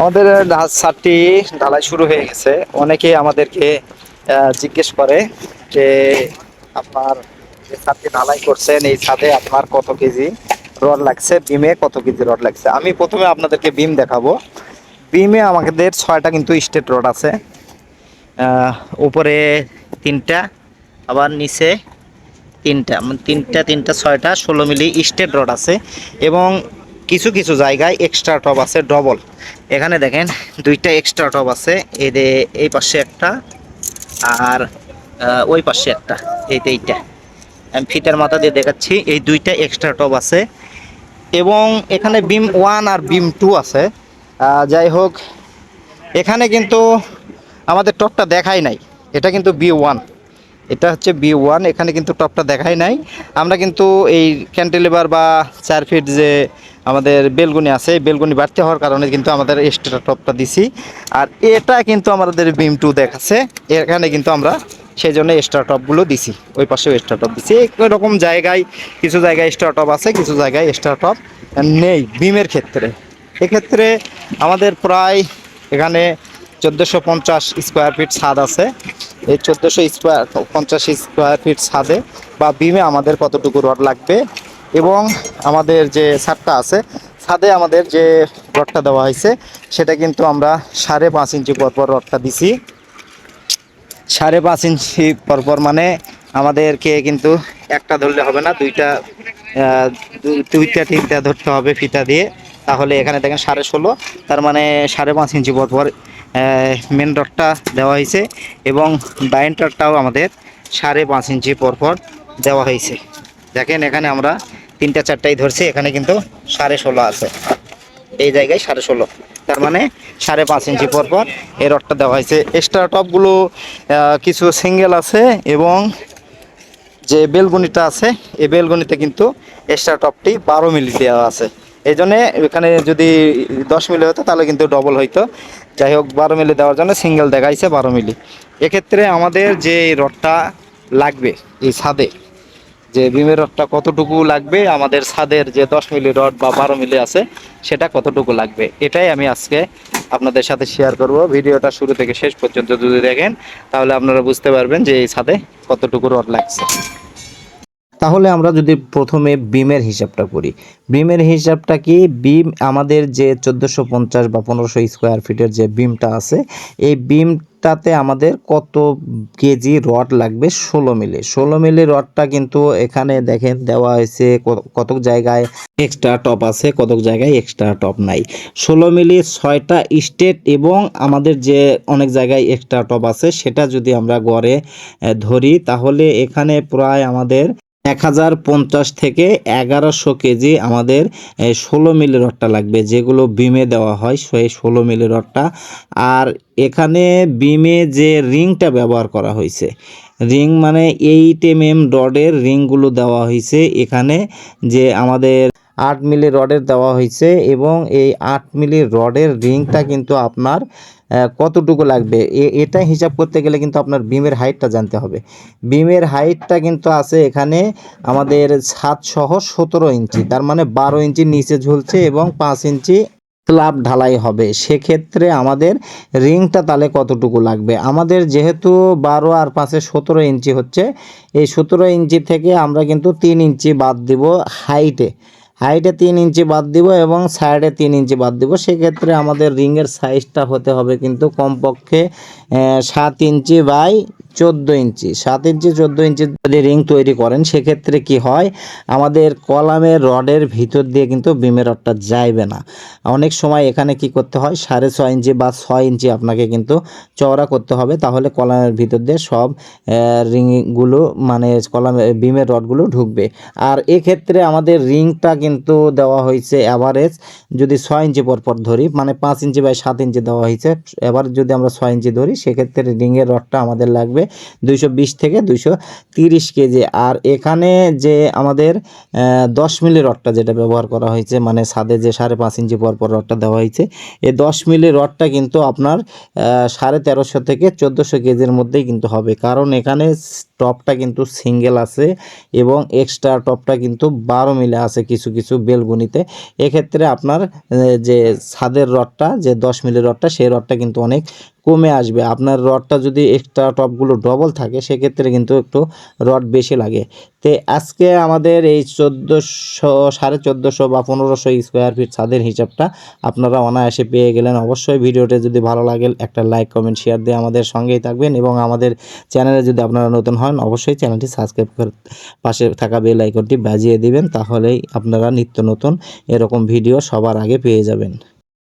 আমাদের ছাদটি ঢালাই শুরু হয়ে গেছে। অনেকে আমাদেরকে জিজ্ঞেস করে যে আপনার যে ছাদটি ঢালাই করছেন, এই ছাদে আপনার কত কেজি রড লাগছে? বিমে কত কেজি রড লাগছে? আমি প্রথমে আপনাদেরকে বিম দেখাবো। বিমে আমাদের ছয়টা কিন্তু স্টেট রড আছে। উপরে তিনটা, আবার নিচে তিনটা মানে তিনটা তিনটা, ছয়টা, ষোলো মিলি স্টেট রড আছে। এবং কিছু কিছু জায়গায় এক্সট্রা টপ আছে ডবল এখানে দেখেন দুইটা এক্সট্রা টপ আছে যে এই পাশে একটা আর ওই পাশে একটা, এই যে এইটা। আমি ফিটার মাথা দিয়ে দেখাচ্ছি, এই দুইটা এক্সট্রা টপ আছে। এবং এখানে বিম ওয়ান আর বিম টু আছে। যাই হোক, এখানে কিন্তু আমাদের টপটা দেখাই নাই, এটা কিন্তু বি ওয়ান এটা হচ্ছে বি ওয়ান এখানে কিন্তু টপটা দেখাই নাই। আমরা কিন্তু এই ক্যান্টিলিভার বা চার ফিট যে আমাদের বেলগুনি আছে বেলগুনি বাড়তে হওয়ার কারণে কিন্তু আমাদের এক্সট্রা টপটা দিছি। আর এটা কিন্তু আমাদের বিম টু দেখাচ্ছে, এখানে কিন্তু আমরা সেই জন্য এক্সট্রা টপগুলো দিছি, ওই পাশেও এক্সট্রা টপ দিছি। এরকম জায়গায়, কিছু জায়গায় এক্সট্রা টপ আছে, কিছু জায়গায় এক্সট্রা টপ নেই বিমের ক্ষেত্রে। এক্ষেত্রে আমাদের প্রায় এখানে চোদ্দোশো পঞ্চাশ স্কোয়ার ফিট ছাদ আছে। এই চোদ্দোশো স্কোয়ার পঞ্চাশ স্কোয়ার ফিট ছাদে বা বিমে আমাদের কতটুকু রড লাগবে এবং আমাদের যে ছাদটা আছে, ছাদে আমাদের যে রডটা দেওয়া হয়েছে, সেটা কিন্তু আমরা সাড়ে পাঁচ ইঞ্চি পরপর রডটা দিছি। সাড়ে পাঁচ ইঞ্চি পরপর মানে আমাদেরকে কিন্তু একটা ধরলে হবে না, দুইটা দুইটা, তিনটা ধরতে হবে ফিতা দিয়ে। তাহলে এখানে দেখেন সাড়ে ষোলো, তার মানে সাড়ে পাঁচ ইঞ্চি পরপর মেন রডটা দেওয়া হয়েছে এবং বাইন্টারটাও আমাদের সাড়ে পাঁচ ইঞ্চি পরপর দেওয়া হয়েছে। দেখেন এখানে আমরা তিনটা চারটাই ধরছি, এখানে কিন্তু সাড়ে ষোলো আছে। এই জায়গায় সাড়ে ষোলো। তার মানে সাড়ে পাঁচ ইঞ্চি পর পর এই রডটা দেওয়া হয়েছে। এক্সট্রা টপগুলো কিছু সিঙ্গেল আছে এবং যে বেলগুনিটা আছে, এই বেলগুনিতে কিন্তু এক্সট্রা টপটি বারো মিলি দেওয়া আছে। এই জন্যে এখানে যদি দশ মিলি হতো, তাহলে কিন্তু ডবল হইতো। যাই হোক, বারো মিলি দেওয়ার জন্য সিঙ্গেল দেখাইছে বারো মিলি। এক্ষেত্রে আমাদের যে রডটা লাগবে, এই ছাদে, যে বিমের রডটা কতটুকু লাগবে, আমাদের ছাদের যে দশ মিলি রড বা বারো মিলি আছে, সেটা কতটুকু লাগবে, এটাই আমি আজকে আপনাদের সাথে শেয়ার করব। ভিডিওটা শুরু থেকে শেষ পর্যন্ত যদি দেখেন, তাহলে আপনারা বুঝতে পারবেন যে এই ছাদে কতটুকু রড লাগছে। তাহলে আমরা যদি প্রথমে বিমের হিসাবটা করি। বিমের হিসাবটা কি? বিম আমাদের যে চোদ্দোশো পঞ্চাশ বা পনেরোশো স্কোয়ার ফিটের যে বিমটা আছে, এই বিমটাতে আমাদের কত কেজি রড লাগবে? ষোলো মিলি। ষোলো মিলি রডটা কিন্তু এখানে দেখেন দেওয়া হয়েছে কতক জায়গায় এক্সট্রা টপ আছে, কতক জায়গায় এক্সট্রা টপ নাই। ষোলো মিলি ছয়টা স্টেট এবং আমাদের যে অনেক জায়গায় এক্সট্রা টপ আছে, সেটা যদি আমরা গড়ে ধরি, তাহলে এখানে প্রায় আমাদের এক হাজার পঞ্চাশ থেকে এগারোশো কেজি আমাদের ষোলো মিলি রডটা লাগবে, যেগুলো বিমে দেওয়া হয়, সেই ষোলো মিলি রডটা আর এখানে বিমে যে রিংটা ব্যবহার করা হয়েছে, রিং মানে এইট এম এম রডের রিংগুলো দেওয়া হয়েছে। এখানে যে আমাদের আট মিলি রডের দেওয়া হয়েছে এবং এই আট মিলি রডের রিংটা কিন্তু আপনার কতটুকু লাগবে? এটা হিসাব করতে গেলে কিন্তু আপনার বিমের হাইটটা জানতে হবে। বিমের হাইটটা কিন্তু আছে এখানে আমাদের ছাদ সহ সতেরো ইঞ্চি, তার মানে বারো ইঞ্চি নিচে ঝুলছে এবং পাঁচ ইঞ্চি স্ল্যাব ঢালাই হবে। সেক্ষেত্রে আমাদের রিংটা তাহলে কতটুকু লাগবে? আমাদের যেহেতু বারো আর পাঁচে সতেরো ইঞ্চি হচ্ছে, এই সতেরো ইঞ্চি থেকে আমরা কিন্তু তিন ইঞ্চি বাদ দিব হাইটে। হাইটে তিন ইঞ্চি বাদ দিব এবং সাইডে তিন ইঞ্চি বাদ দিব। সেক্ষেত্রে আমাদের রিংয়ের সাইজটা হতে হবে কিন্তু কমপক্ষে সাত ইঞ্চি বাই চোদ্দ ইঞ্চি। সাত ইঞ্চি, চোদ্দ ইঞ্চি যদি রিং তৈরি করেন, সেক্ষেত্রে কি হয়? আমাদের কলামের রডের ভিতর দিয়ে কিন্তু বিমের রডটা যাইবে না। অনেক সময় এখানে কি করতে হয়? সাড়ে ছয় ইঞ্চি বা ছয় ইঞ্চি আপনাকে কিন্তু চওড়া করতে হবে। তাহলে কলামের ভিতর দিয়ে সব রিংগুলো মানে কলামের বিমের রডগুলো ঢুকবে। আর এক্ষেত্রে আমাদের রিংটা কিন্তু দেওয়া হয়েছে অ্যাভারেজ যদি ছয় ইঞ্চি পর পর ধরি মানে পাঁচ ইঞ্চি বাই সাত ইঞ্চি দেওয়া হয়েছে, এবার যদি আমরা ছয় ইঞ্চি ধরি, সেক্ষেত্রে রিংয়ের রডটা আমাদের লাগবে দুইশো বিশ থেকে দুইশো কেজি। আর এখানে যে আমাদের দশ মিলি রডটা যেটা ব্যবহার করা হয়েছে মানে ছাদে যে সাড়ে পাঁচ ইঞ্চি পর পর রডটা দেওয়া হয়েছে, এই দশ মিলি রডটা কিন্তু আপনার সাড়ে তেরোশো থেকে চোদ্দোশো কেজির মধ্যেই কিন্তু হবে। কারণ এখানে টপটা কিন্তু সিঙ্গেল আছে এবং এক্সট্রা টপটা কিন্তু বারো মিলে আছে কিছু কিছু বেলগুনিতে। এক্ষেত্রে আপনার যে ছাদের রডটা, যে দশ মিলের রডটা, সেই রডটা কিন্তু অনেক কমে আসবে। আপনার রডটা যদি এক্সট্রা টপগুলো ডবল থাকে, সেক্ষেত্রে কিন্তু একটু রড বেশি লাগে। তো আজকে আমাদের এই চোদ্দোশো, সাড়ে চোদ্দোশো বা পনেরোশো স্কোয়ার ফিট ছাদের হিসাবটা আপনারা অনায়াসে পেয়ে গেলেন। অবশ্যই ভিডিওটা যদি ভালো লাগে, একটা লাইক কমেন্ট শেয়ার দিয়ে আমাদের সঙ্গেই থাকবেন এবং আমাদের চ্যানেলে যদি আপনারা নতুন হন, অবশ্যই চ্যানেলটি সাবস্ক্রাইব করে পাশে থাকা বেল আইকনটি বাজিয়ে দিবেন, তাহলেই আপনারা নিত্য নতুন এরকম ভিডিও সবার আগে পেয়ে যাবেন।